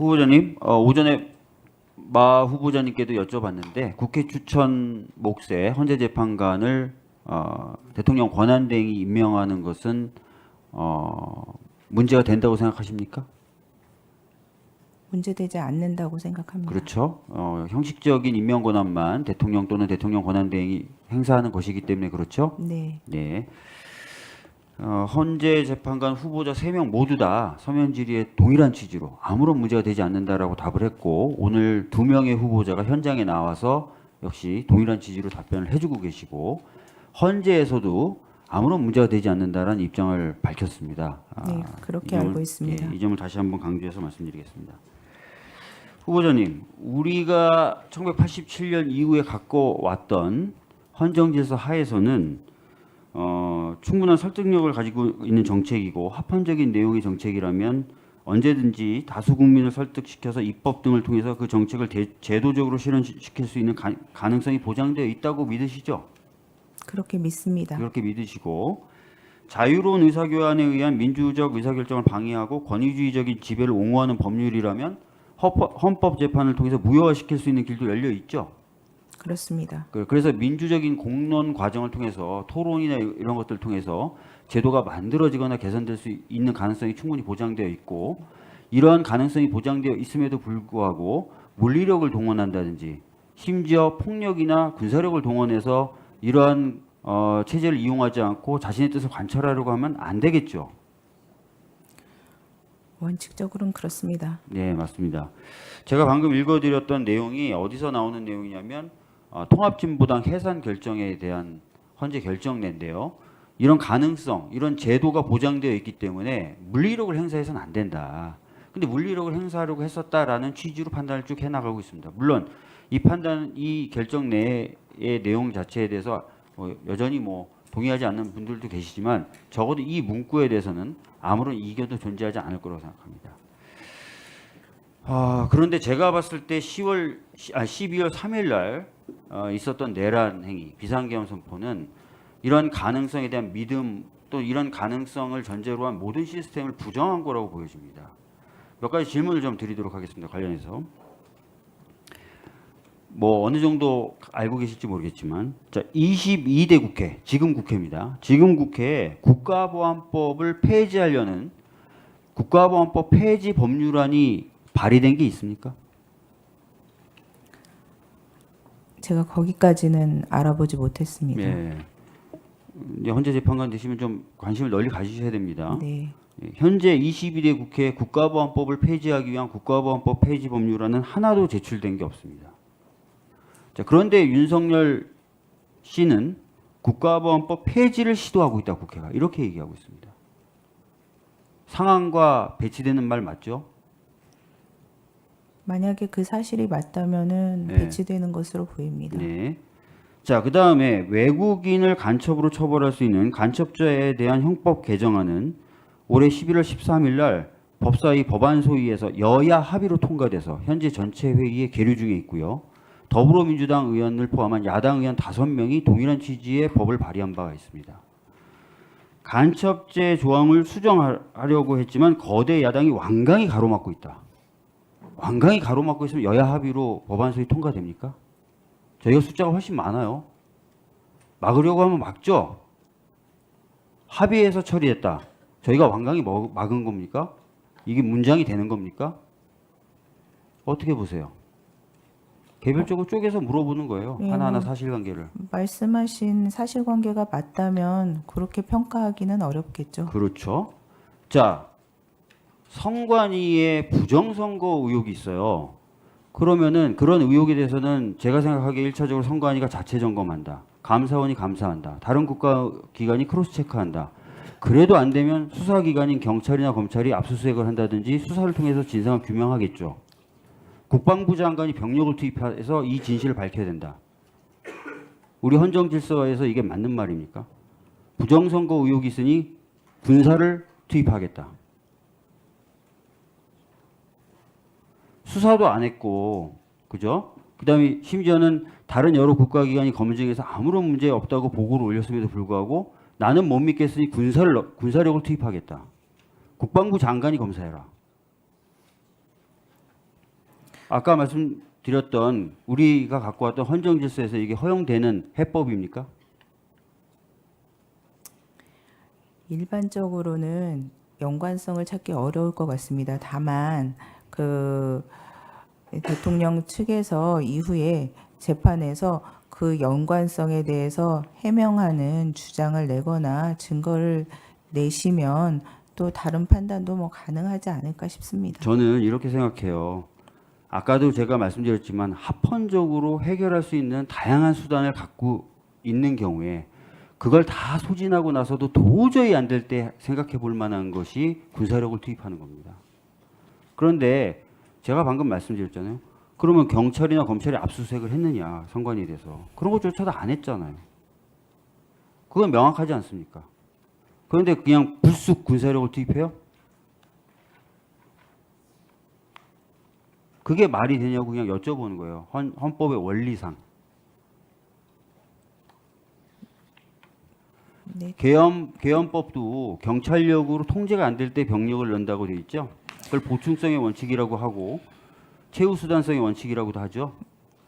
후보자님, 어, 오전에 마 후보자님께도 여쭤봤는데 국회 추천 몫의 헌재 재판관을 어, 대통령 권한대행이 임명하는 것은 어, 문제가 된다고 생각하십니까? 문제되지 않는다고 생각합니다. 그렇죠. 어, 형식적인 임명 권한만 대통령 또는 대통령 권한대행이 행사하는 것이기 때문에 그렇죠. 네, 네. 어, 헌재 재판관 후보자 3명 모두 다 서면 질의에 동일한 취지로 아무런 문제가 되지 않는다라고 답을 했고 오늘 두 명의 후보자가 현장에 나와서 역시 동일한 취지로 답변을 해주고 계시고 헌재에서도 아무런 문제가 되지 않는다라는 입장을 밝혔습니다. 아, 네, 그렇게 이 점을- 알고 있습니다. 예, 이 점을 다시 한번 강조해서 말씀드리겠습니다. 후보자님, 우리가 1987년 이후에 갖고 왔던 헌정질서 하에서는 어, 충분한 설득력을 가지고 있는 정책이고 합헌적인 내용의 정책이라면 언제든지 다수 국민을 설득시켜서 입법 등을 통해서 그 정책을 대- 제도적으로 실현시킬 수 있는 가, 가능성이 보장되어 있다고 믿으시죠? 그렇게 믿습니다. 그렇게 믿으시고 자유로운 의사교환에 의한 민주적 의사결정을 방해하고 권위주의적인 지배를 옹호하는 법률이라면 헌법, 헌법 재판을 통해서 무효화시킬 수 있는 길도 열려 있죠. 그렇습니다. 그- 그래서 민주적인 공론 과정을 통해서 토론이나 이런 것들을 통해서 제도가 만들어지거나 개선될 수 있는 가능성이 충분히 보장되어 있고 이러한 가능성이 보장되어 있음에도 불구하고 물리력을 동원한다든지 심지어 폭력이나 군사력을 동원해서 이러한 어, 체제를 이용하지 않고 자신의 뜻을 관철하려고 하면 안 되겠죠. 원칙적으로는 그렇습니다. 네, 맞습니다. 제가 방금 읽어드렸던 내용이 어디서 나오는 내용이냐면 어, 통합진보당 해산 결정에 대한 헌재 결정례인데요. 이런 가능성, 이런 제도가 보장되어 있기 때문에 물리력을 행사해서는 안 된다. 근데 물리력을 행사하려고 했었다라는 취지로 판단을 쭉 해나가고 있습니다. 물론 이 판단, 이 결정례의 내용 자체에 대해서 뭐 여전히 뭐 동의하지 않는 분들도 계시지만 적어도 이 문구에 대해서는 아무런 이견도 존재하지 않을 거라고 생각합니다. 아, 그런데 제가 봤을 때 10월 아, 12월 3일 날 어, 있었던 내란 행위, 비상계엄 선포는 이런 가능성에 대한 믿음 또 이런 가능성을 전제로 한 모든 시스템을 부정한 거라고 보여집니다. 몇 가지 질문을 좀 드리도록 하겠습니다. 관련해서 뭐 어느 정도 알고 계실지 모르겠지만 자 22대 국회 지금 국회입니다. 지금 국회에 국가보안법을 폐지하려는 국가보안법 폐지 법률안이 발의된 게 있습니까? 제가 거기까지는 알아보지 못했습니다. 예. 이제 헌재 재판관 되시면 좀 관심을 널리 가지셔야 됩니다. 네, 예, 현재 22대 국회 국가보안법을 폐지하기 위한 국가보안법 폐지 법률안은 하나도 제출된 게 없습니다. 자, 그런데 윤석열 씨는 국가보안법 폐지를 시도하고 있다 국회가 이렇게 얘기하고 있습니다. 상황과 배치되는 말 맞죠? 만약에 그 사실이 맞다면은 네. 배치되는 것으로 보입니다. 네. 자, 그 다음에 외국인을 간첩으로 처벌할 수 있는 간첩죄에 대한 형법 개정안은 올해 11월 13일 날 법사위 법안 소위에서 여야 합의로 통과돼서 현재 전체 회의에 계류 중에 있고요. 더불어민주당 의원을 포함한 야당 의원 5명이 동일한 취지의 법을 발의한 바가 있습니다. 간첩죄 조항을 수정하려고 했지만 거대 야당이 완강히 가로막고 있다. 완강히 가로막고 있으면 여야 합의로 법안 소위 통과됩니까? 저희가 숫자가 훨씬 많아요. 막으려고 하면 막죠. 합의해서 처리했다. 저희가 완강히 먹- 막은 겁니까? 이게 문장이 되는 겁니까? 어떻게 보세요? 개별적으로 쪼개서 물어보는 거예요. 예, 하나하나 뭐. 사실관계를. 말씀하신 사실관계가 맞다면 그렇게 평가하기는 어렵겠죠. 그렇죠. 자, 성관이의 부정선거 의혹이 있어요. 그러면은 그런 의혹에 대해서는 제가 생각하기에 일차적으로 선관위가 자체 점검한다. 감사원이 감사한다. 다른 국가 기관이 크로스 체크한다. 그래도 안 되면 수사기관인 경찰이나 검찰이 압수수색을 한다든지 수사를 통해서 진상을 규명하겠죠. 국방부 장관이 병력을 투입해서 이 진실을 밝혀야 된다. 우리 헌정 질서에서 이게 맞는 말입니까? 부정선거 의혹이 있으니 군사를 투입하겠다. 수사도 안 했고, 그죠? 그 다음에 심지어는 다른 여러 국가기관이 검증해서 아무런 문제 없다고 보고를 올렸음에도 불구하고 나는 못 믿겠으니 군사를, 넣- 군사력을 투입하겠다. 국방부 장관이 검사해라. 아까 말씀드렸던 우리가 갖고 왔던 헌정 질서에서 이게 허용되는 해법입니까? 일반적으로는 연관성을 찾기 어려울 것 같습니다. 다만 그 대통령 측에서 이후에 재판에서 그 연관성에 대해서 해명하는 주장을 내거나 증거를 내시면 또 다른 판단도 뭐 가능하지 않을까 싶습니다. 저는 이렇게 생각해요. 아까도 제가 말씀드렸지만 합헌적으로 해결할 수 있는 다양한 수단을 갖고 있는 경우에 그걸 다 소진하고 나서도 도저히 안 될 때 생각해 볼 만한 것이 군사력을 투입하는 겁니다. 그런데 제가 방금 말씀드렸잖아요. 그러면 경찰이나 검찰이 압수수색을 했느냐 선관위에 대해서 그런 것조차도 안 했잖아요. 그건 명확하지 않습니까? 그런데 그냥 불쑥 군사력을 투입해요? 그게 말이 되냐고 그냥 여쭤보는 거예요. 헌, 헌법의 원리상. 네. 계엄 계엄법도 경찰력으로 통제가 안 될 때 병력을 넣는다고 돼 있죠. 그걸 보충성의 원칙이라고 하고 최후 수단성의 원칙이라고도 하죠.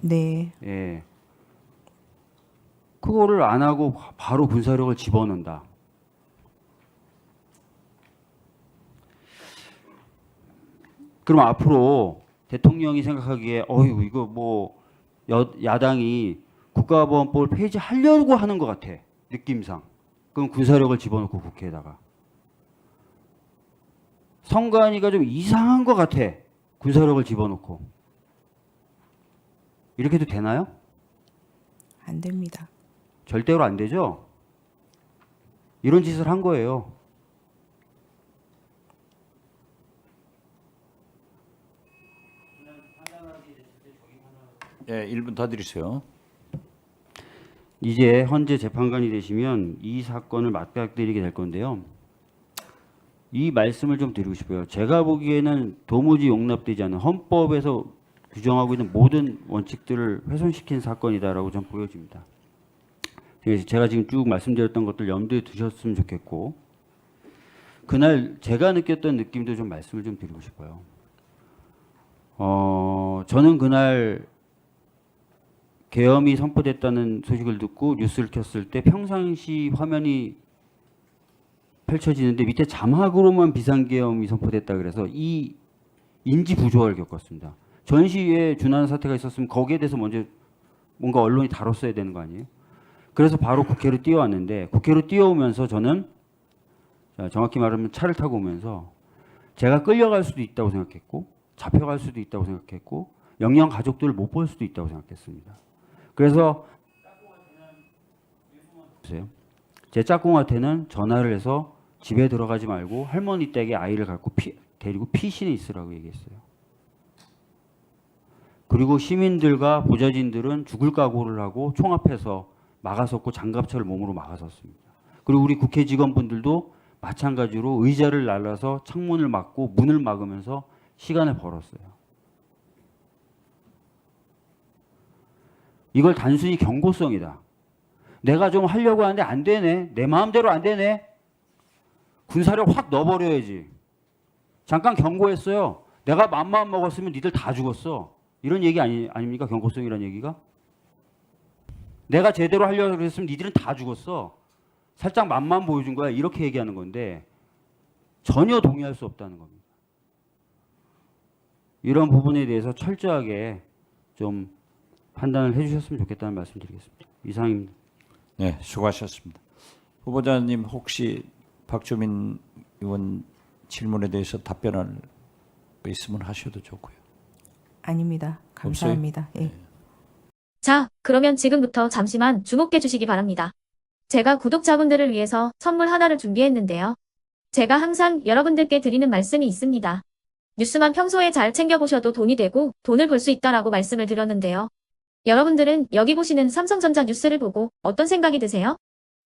네. 예. 그거를 안 하고 바로 군사력을 집어넣는다. 그럼 앞으로 대통령이 생각하기에 어휴 이거 뭐 여, 야당이 국가보안법을 폐지하려고 하는 것 같아 느낌상. 그럼 군사력을 집어넣고 국회에다가 선관위가 좀 이상한 것 같아 군사력을 집어넣고 이렇게 해도 되나요? 안 됩니다. 절대로 안 되죠. 이런 짓을 한 거예요. 예, 1분 더 드리세요. 이제 헌재 재판관이 되시면 이 사건을 맞닥뜨리게 될 건데요. 이 말씀을 좀 드리고 싶어요. 제가 보기에는 도무지 용납되지 않는 헌법에서 규정하고 있는 모든 원칙들을 훼손시킨 사건이다라고 좀 보여집니다. 그래서 제가 지금 쭉 말씀드렸던 것들 염두에 두셨으면 좋겠고 그날 제가 느꼈던 느낌도 좀 말씀을 좀 드리고 싶어요. 어, 저는 그날 계엄이 선포됐다는 소식을 듣고 뉴스를 켰을 때 평상시 화면이 펼쳐지는데 밑에 자막으로만 비상계엄이 선포됐다 그래서 이 인지 부조화를 겪었습니다. 전시에 준하는 사태가 있었으면 거기에 대해서 먼저 뭔가 언론이 다뤘어야 되는 거 아니에요? 그래서 바로 국회로 뛰어왔는데 국회로 뛰어오면서 저는 자, 정확히 말하면 차를 타고 오면서 제가 끌려갈 수도 있다고 생각했고 잡혀갈 수도 있다고 생각했고 영영 가족들을 못 볼 수도 있다고 생각했습니다. 그래서. 제 짝꿍한테는 전화를 해서 집에 들어가지 말고 할머니 댁에 아이를 갖고 피, 데리고 피신에 있으라고 얘기했어요. 그리고 시민들과 보좌진들은 죽을 각오를 하고 총 앞에서 막아섰고 장갑차를 몸으로 막아섰습니다. 그리고 우리 국회 직원분들도 마찬가지로 의자를 날라서 창문을 막고 문을 막으면서 시간을 벌었어요. 이걸 단순히 경고성이다. 내가 좀 하려고 하는데 안 되네. 내 마음대로 안 되네. 군사력 확 넣어버려야지. 잠깐 경고했어요. 내가 맘만 먹었으면 니들 다 죽었어. 이런 얘기 아니, 아닙니까? 경고성이라는 얘기가? 내가 제대로 하려고 했으면 니들은 다 죽었어. 살짝 맘만 보여준 거야. 이렇게 얘기하는 건데 전혀 동의할 수 없다는 겁니다. 이런 부분에 대해서 철저하게 좀 판단을 해주셨으면 좋겠다는 말씀드리겠습니다. 이상입니다. 네, 수고하셨습니다. 후보자님 혹시 박주민 의원 질문에 대해서 답변할 거 있으면 하셔도 좋고요. 아닙니다. 감사합니다. 예. 자, 그러면 지금부터 잠시만 주목해 주시기 바랍니다. 제가 구독자분들을 위해서 선물 하나를 준비했는데요. 제가 항상 여러분들께 드리는 말씀이 있습니다. 뉴스만 평소에 잘 챙겨보셔도 돈이 되고 돈을 벌 수 있다라고 말씀을 드렸는데요. 여러분들은 여기 보시는 삼성전자 뉴스를 보고 어떤 생각이 드세요?